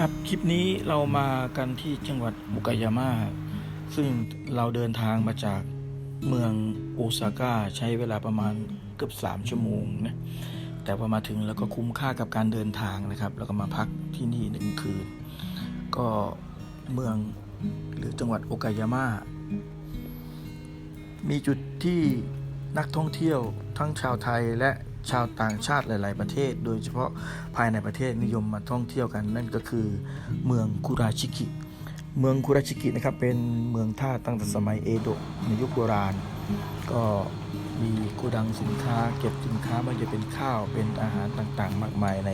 ครับ คลิปนี้เรามากันที่จังหวัดบุกายาม่า ซึ่งเราเดินทางมาจากเมืองโอซาก้าใช้เวลาประมาณเกือบ 3 ชั่วโมงนะ แต่พอมาถึงแล้วก็คุ้มค่ากับการเดินทางนะครับ แล้วก็มาพักที่นี่หนึ่งคืน ก็เมืองหรือจังหวัดโอกายาม่า มีจุดที่นักท่องเที่ยวทั้งชาวไทยและ ชาวต่างชาติหลาย ๆ ประเทศ โดยเฉพาะภายในประเทศนิยมมาท่องเที่ยวกัน นั่นก็คือเมืองคุราชิกิ เมืองคุราชิกินะครับเป็นเมืองท่าตั้งแต่สมัยเอโดะในยุคโบราณ ก็มีโกดังสินค้า เก็บสินค้ามันจะเป็นข้าวเป็นอาหารต่าง ๆ มากมายใน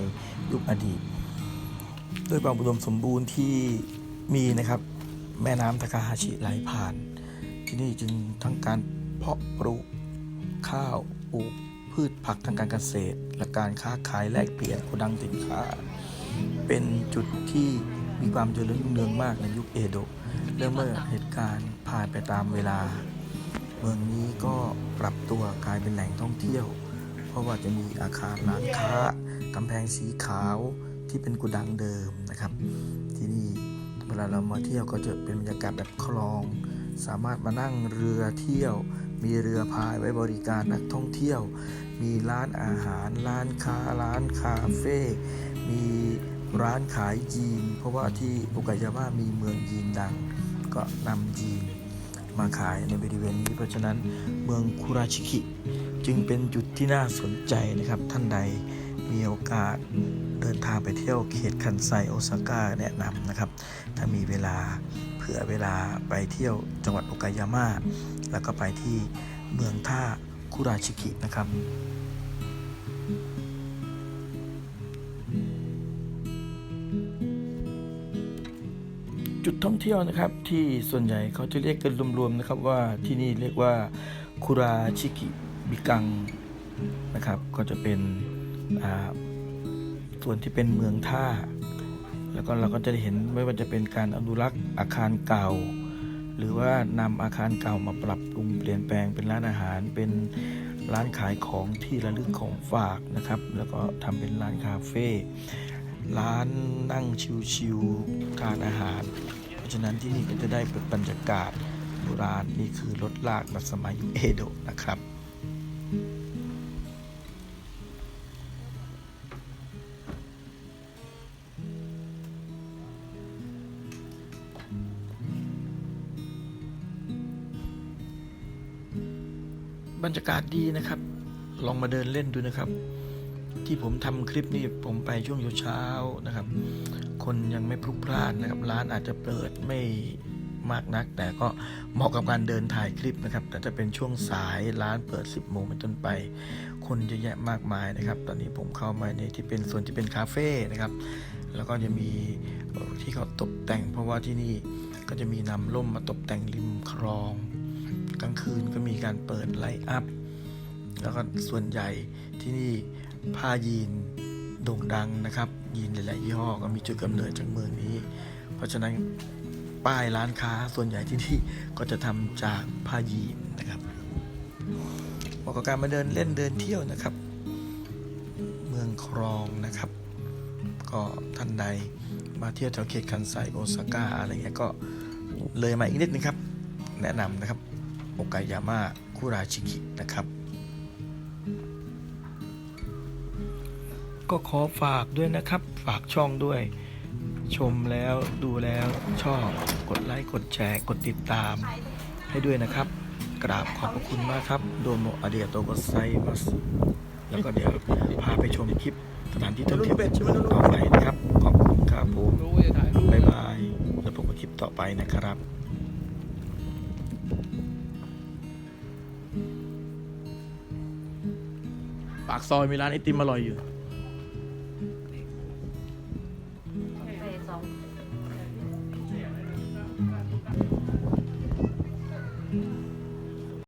ยุคอดีต ด้วยความอุดมสมบูรณ์ที่มีนะครับแม่น้ำทาคาฮาชิไหลผ่าน ที่นี่จึงทั้งการเพาะปลูกข้าวปลูก พืชผักทางการเกษตร และการค้าขายแลกเปลี่ยนโกดังสินค้า เป็นจุดที่มีความเจริญรุ่งเรืองมากในยุคเอโดะและเมื่อเหตุการณ์ผ่านไปตามเวลา เมืองนี้ก็ปรับตัวกลายเป็นแหล่งท่องเที่ยว เพราะว่าจะมีอาคารร้านค้ากำแพงสีขาวที่เป็นกุดังเดิมนะครับ ที่นี่เวลาเรามาเที่ยวก็จะเป็นบรรยากาศแบบคลอง สามารถมานั่งเรือเที่ยว มีเรือพายไว้บริการนักท่องเที่ยว มีร้านอาหาร ร้านค้า ร้านคาเฟ่ มีร้านขายยีน เพราะว่าที่โอกายาม่ามีเมืองยีนดัง ก็นำยีนมาขายในบริเวณนี้ เพราะฉะนั้นเมืองคุราชิกิจึงเป็นจุดที่น่าสนใจนะครับท่านใดมีโอกาสเดินทางไปเที่ยวเขตคันไซโอซาก้าแนะนำนะครับ ถ้ามีเวลา ผื่อเวลาไปเที่ยวจังหวัดโอกายาม่าแล้วก็ไปที่เมืองท่าคุราชิกินะครับจุดท่องเที่ยวนะครับที่ส่วนใหญ่เขาจะเรียกกันรวมๆนะครับว่าที่นี่เรียกว่าคุราชิกิบิกังนะครับ ก็จะเป็นส่วนที่เป็นเมืองท่า แล้วก็เราก็จะได้เห็นไม่ว่าจะเป็นการอนุรักษ์อาคารเก่า หรือว่านำอาคารเก่ามาปรับปรุงเปลี่ยนแปลงเป็นร้านอาหาร เป็นร้านขายของที่ระลึกของฝากนะครับ แล้วก็ทำเป็นร้านคาเฟ่ร้านนั่งชิวๆทานอาหาร เพราะฉะนั้นที่นี่ก็จะได้เป็นบรรยากาศโบราณนี่คือรถลากแบบสมัยยุคเอโดะนะครับ บรรยากาศดีนะครับ ลองมาเดินเล่นดูนะครับ ที่ผมทำคลิปนี้ผมไปช่วงเช้านะครับ คนยังไม่พลุกพล่านนะครับ ร้านอาจจะเปิดไม่มากนัก แต่ก็เหมาะกับการเดินถ่ายคลิปนะครับ แต่จะเป็นช่วงสายร้านเปิด 10โมงเป็นต้นไป คนเยอะแยะมากมายนะครับ ตอนนี้ผมเข้ามาในที่เป็นส่วนที่เป็นคาเฟ่นะครับ แล้วก็จะมีที่เขาตกแต่ง เพราะว่าที่นี่ก็จะมีนำร่มมาตกแต่งริมคลอง กลางคืนก็มีการเปิดไลท์อัพ แล้วก็ส่วนใหญ่ที่นี่ผ้ายีนโด่งดังนะครับ ยีนหลาย ๆ ยี่ห้อก็มีจุดกำเนิดจากเมืองนี้ เพราะฉะนั้นป้ายร้านค้าส่วนใหญ่ที่นี่ก็จะทำจากผ้ายีนนะครับเหมาะกับการมาเดินเล่นเดินเที่ยวนะครับ เมืองครองนะครับ ก็ท่านใดมาเที่ยวแถวเขตคันไซโอซาก้าอะไรเงี้ยก็เลยมาอีกนิดนึงครับ แนะนำนะครับ โอกายาม่าคุราชิกินะครับ ก็ขอฝากด้วยนะครับ ฝากช่องด้วย ชมแล้วดูแล้วชอบกดไลค์ กดแชร์ กดติดตามให้ด้วยนะครับ กราบขอบพระคุณมากครับ โดโมอาเดียโตโกไซมัสแล้วก็เดี๋ยวพาไปชมคลิปสถานที่ท่องเที่ยวต่อไปนะครับ ขอบคุณครับผมรู้ว่าจะถ่ายรูปบ๊ายบาย แล้วพบกันคลิปต่อไปนะครับ ปากซอยมีร้านไอติมอร่อยอยู่